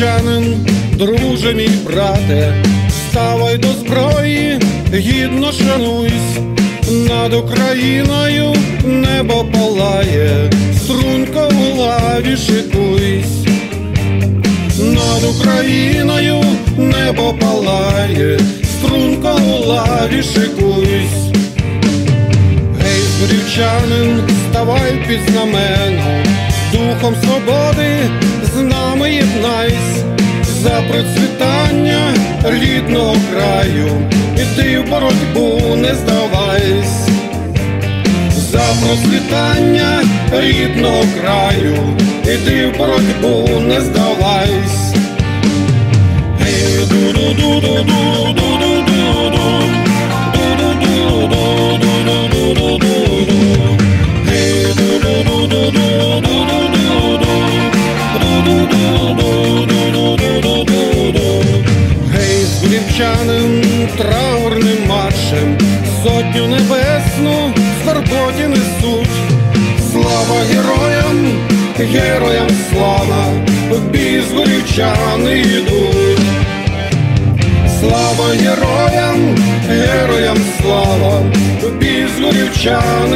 Згорівчанин, друже мій брате, ставай до зброї, гідно шануйсь, над Україною небо палає, струнко у лаві шикуйсь, над Україною небо палає, струнко у лаві шикуйсь. Гей, згорівчанин, ставай під знаменом, духом свободи з нами єднайсь, за процвітання рідного краю, і ти в боротьбу не здавайсь, за процвітання рідного краю, і ти в боротьбу не здавайсь. Hey, ду ду ду ду ду ду Гей, траурним маршем, сотню небесну в скорботі несуть. Слава героям, героям слава, в бій йдуть. Слава героям, героям слава, в бій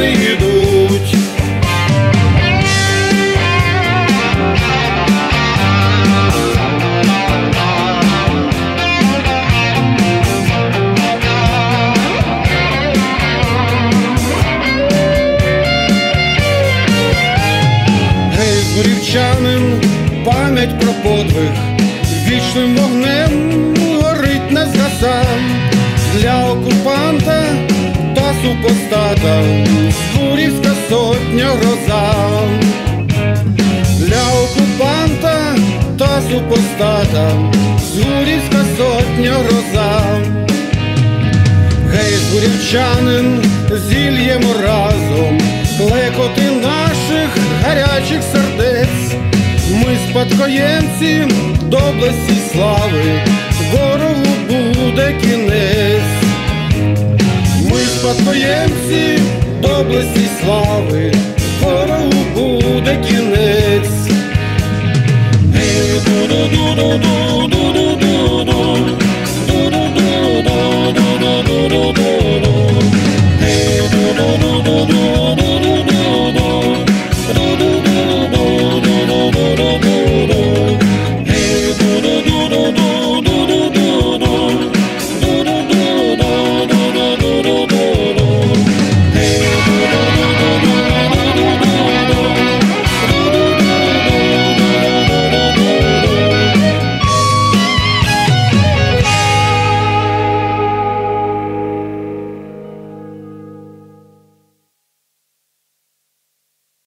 йдуть. Згорівчанин, пам'ять про подвиг, вічним вогнем горить не згаса для окупанта та супостата, Згурівська сотня гроза, для окупанта та супостата, Згурівська сотня гроза. Гей, згурівчанин, зільємо разом, клекоти наших гарячих сердець, ми спадкоємці доблесті слави, ворогу буде кінець, ми спадкоємці доблесті слави, ворогу буде кінець. Гей, ду-ду-ду-ду-ду-ду.